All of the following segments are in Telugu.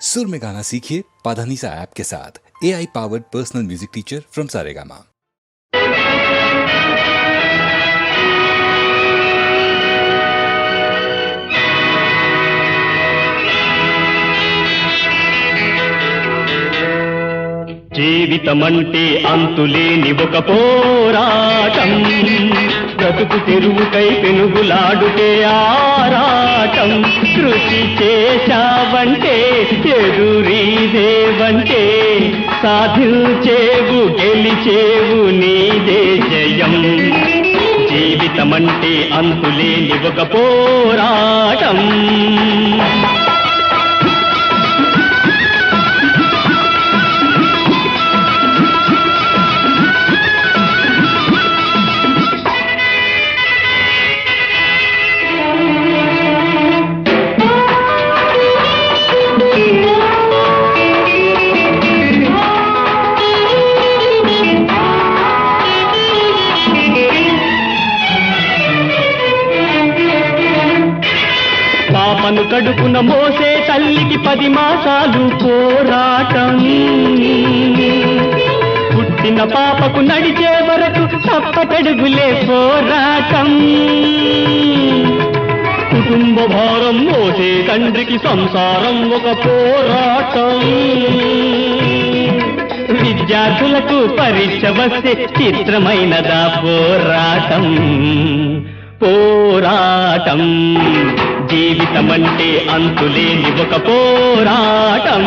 सुर में गाना सीखिए पाधानीसा ऐप के साथ A I powered personal music teacher from Saregama జీవితమంటే అంతులేని ఒక పోరాటం బ్రతుకు తెరువుకై పెనుగులాడుటే ఆరాటం. కృషి చేశావంటే ఎదురీదేవంటే సాధించేవు గెలిచేవు నీదే జయం. జీవితమంటే అంతులేని ఒక పోరాటం. కడుపున మోసే తల్లికి పది మాసాలు పోరాటం. పుట్టిన పాపకు నడిచే వరకు తప్పటడుగులే పోరాటం. కుటుంబ భారం మోసే తండ్రికి సంసారం ఒక పోరాటం. విద్యార్థులకు పరీక్ష వస్తే చిత్రమైనదా పోరాటం. పోరాటం. జీవితమంటే అంతులేని ఒక పోరాటం.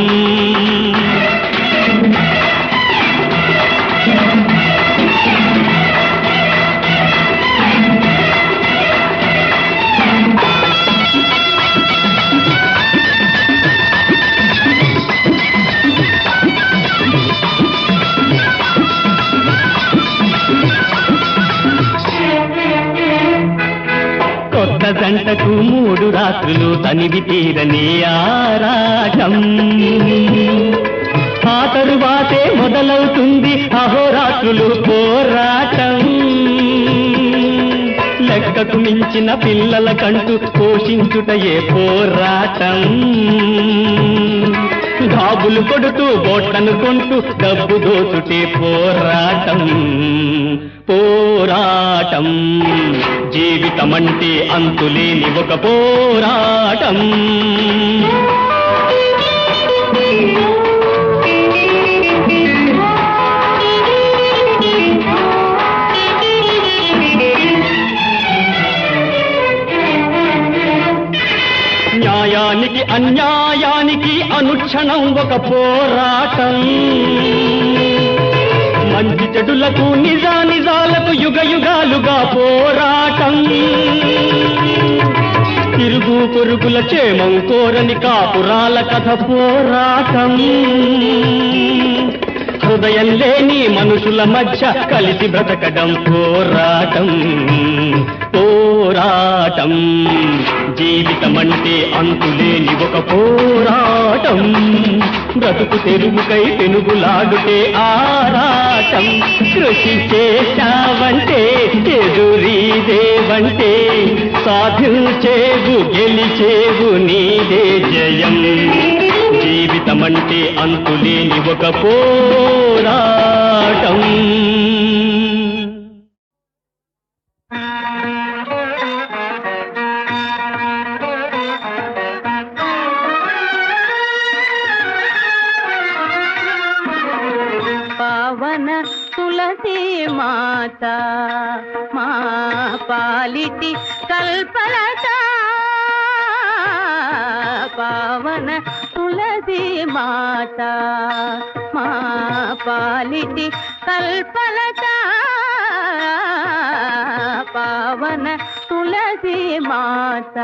కొత్త మూడు రాత్రులు తనివి తీరని ఆరాటం ఆ తరువాతే మొదలవుతుంది అహోరాత్రులు పోరాటం. లెక్కకు మించిన పిల్లల కంటూ పోషించుటయే పోరాటం. కొడుతూ బోట్లను డబ్బు దోచుటే పోరాటం పోరాటం. జీవితమంటే అంతులేని ఒక పోరాటం. న్యాయానికి అన్యాయానికి అనుక్షణం ఒక పోరాటం. మంచి చెడులకు నిజా నిజాలకు యుగ యుగాలుగా పోరాటం. తిరుగు పొరుగుల క్షేమం కోరని కాపురాల కథ పోరాటం. హృదయం లేని మనుషుల మధ్య కలిసి బ్రతకడం పోరాటం. పోరాటం. జీవితమంటే అంతులేని ఒక పోరాటం. బ్రతుకు తెరువుకై పెనుగులాడుటే ఆరాటం. కృషి చేశావంటే ఎదురీదేవంటే సాధించేవు గెలిచేవు నీదే జయం. జీవితమంటే అంతులేని ఒక పోరాటం. మాత మా పాలిటి కల్పలత. పావన తులసి మాత మా పాలిటి కల్పలత. పావన తులసి మాత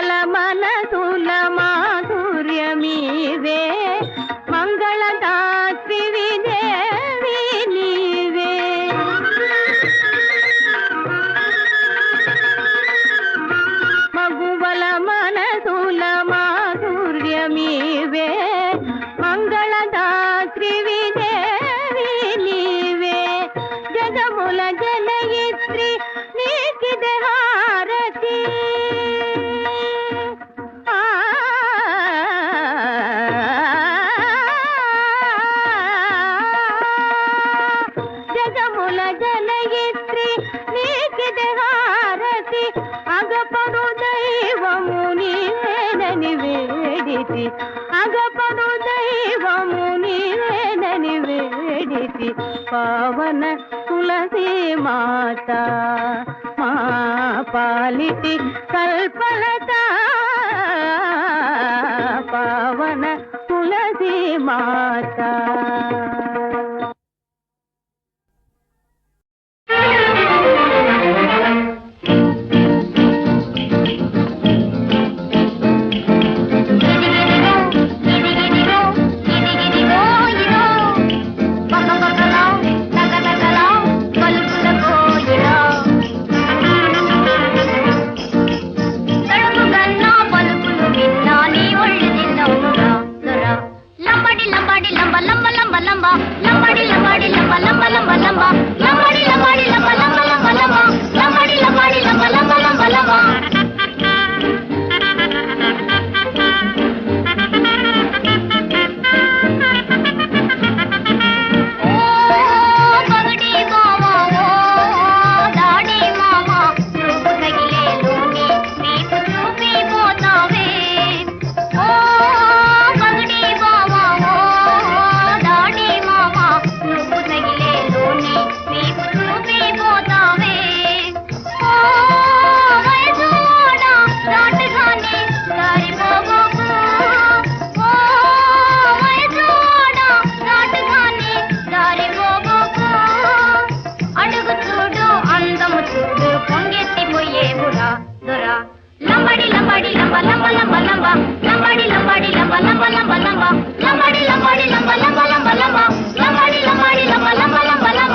பலமா की पावन तुलसी माता। దొరా లంబడి లంబడి లంబ లంబ లంబ లంబ లంబడి లంబడి లంబ లంబ లంబ లంబ లంబడి లంబడి లంబ లంబ లంబ లంబ లంబడి లంబడి లంబ లంబ లంబ లంబ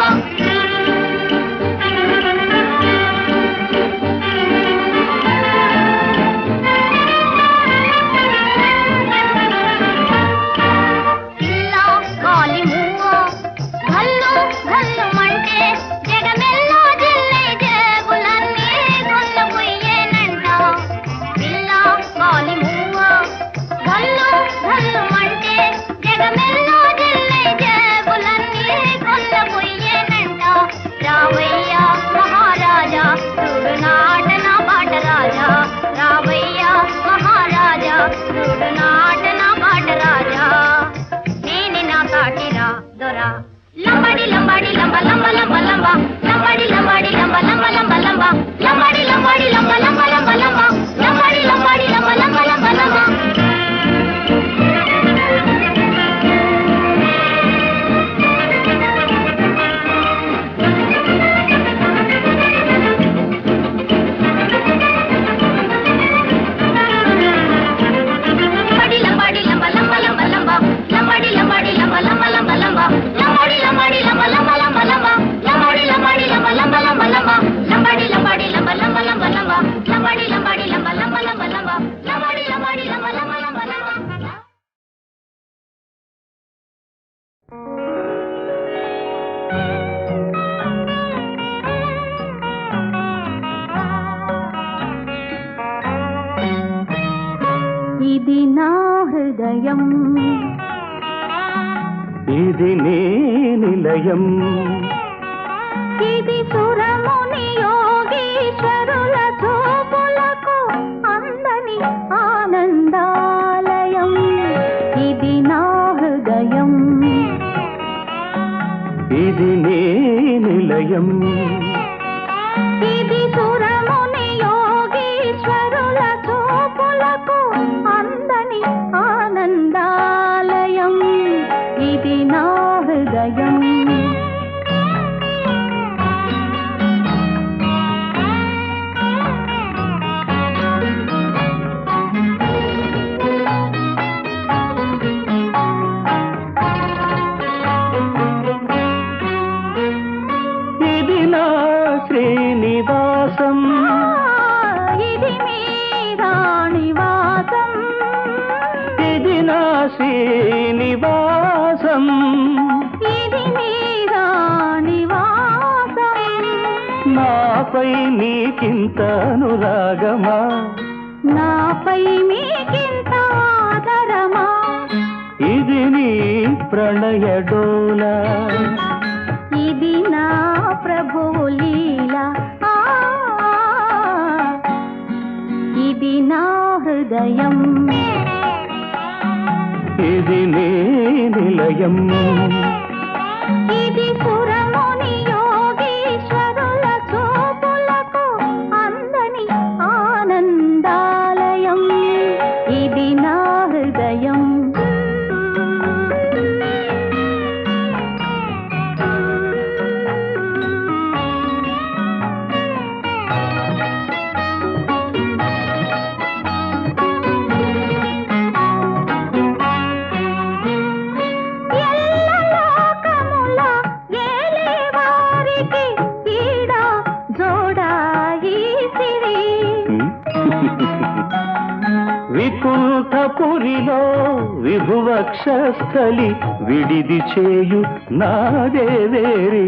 హృదయం. ఇది నీ నిలయం. ఇది సురముని యోగీశ్వరుల చూపులకు అందని ఆనందాలయం. ఇది నా హృదయం. ఇది నీ నిలయం. ప్రణయడోల. ఇది నా ప్రభువు ఇది నా హృదయం. ఇది నిలయం. ఇది పుర రాక్షస్థలి విడిది చేయు నాదేవేరి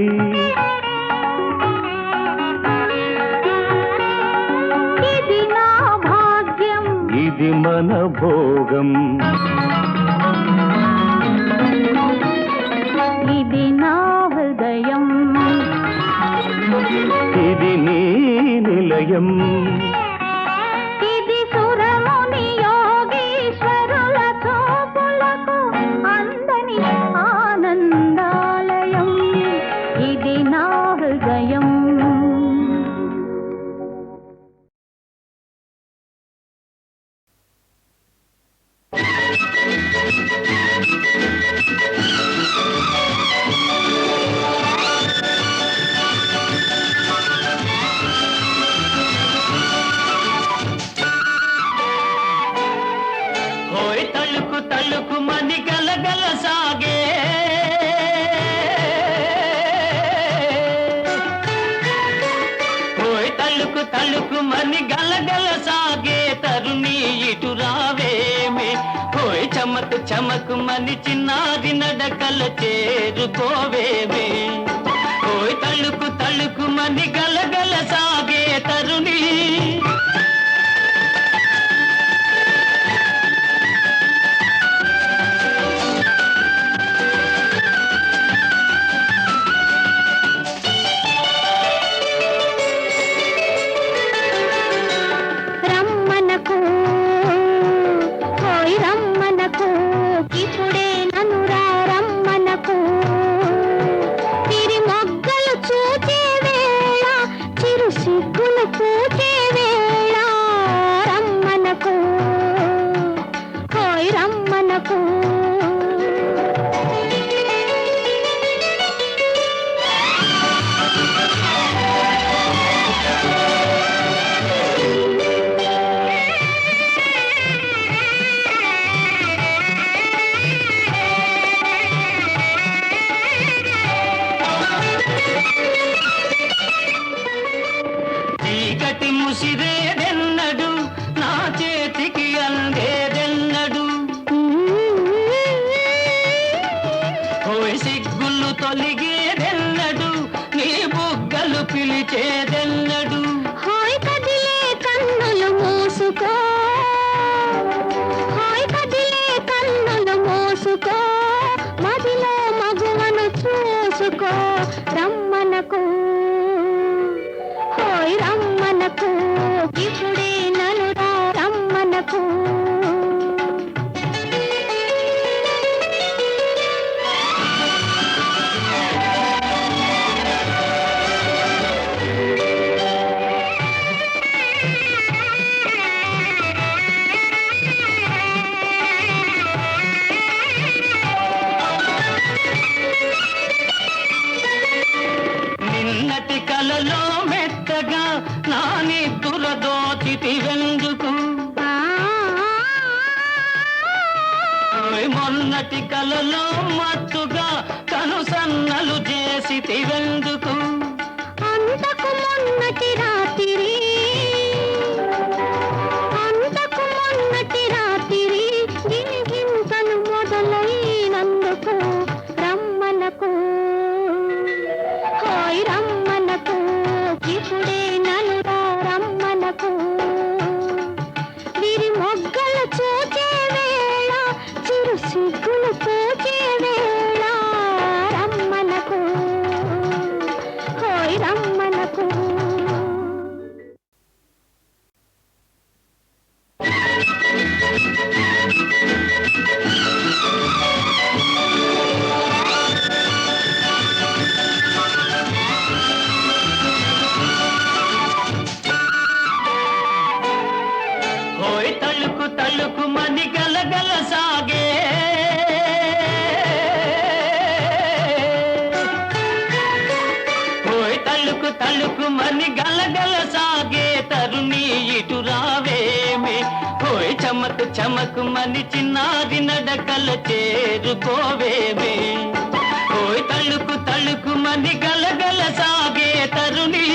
ఇది నా భాగ్యం. ఇది మన భోగం. ఇది నా హృదయం. ఇది నీ నిలయం. మని గల గల సాగే తరుణి ఇటు రావేమే? ఓయ్ చమకు మని చిన్నది నడకల చేరుకోవేమే? ఓయ్ తళుకు గల గల సాగే రాతి కలలో మత్తుగా కనుసన్నలు చేసి తివెందుకు? అంతకు మొన్నటి రాత్రి తలుకుమని గలగల సాగే తరుణి ఇటు రావేమే? కోయ్ చమకు చమకుమని చిన్నారి నడకలు చేరుకోవేమే? కోయ్ తలుకు తలుకుమని గలగల సాగే తరుణి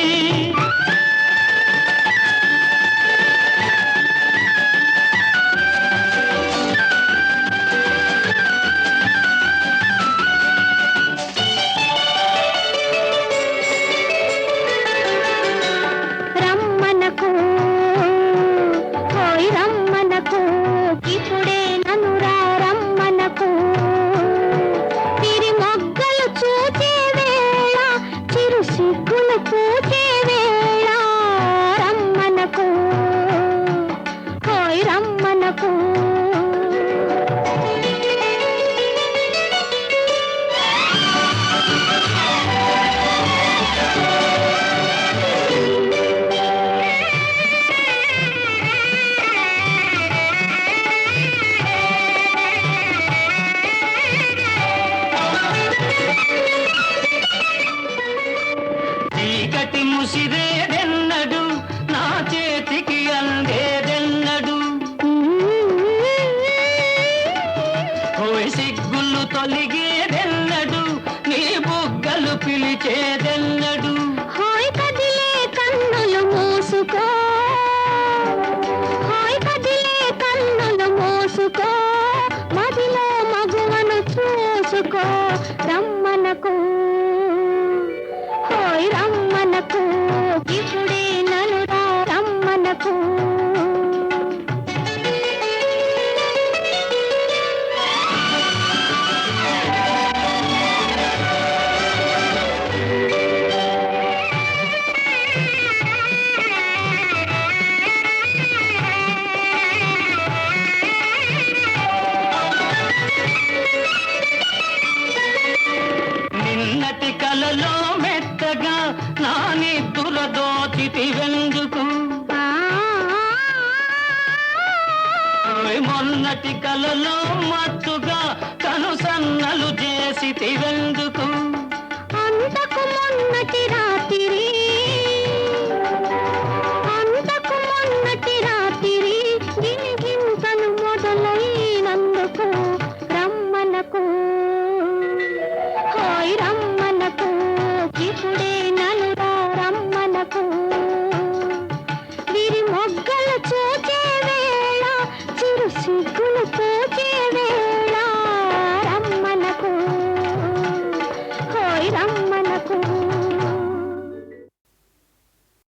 నిన్నలు చేసి తివెందుకు?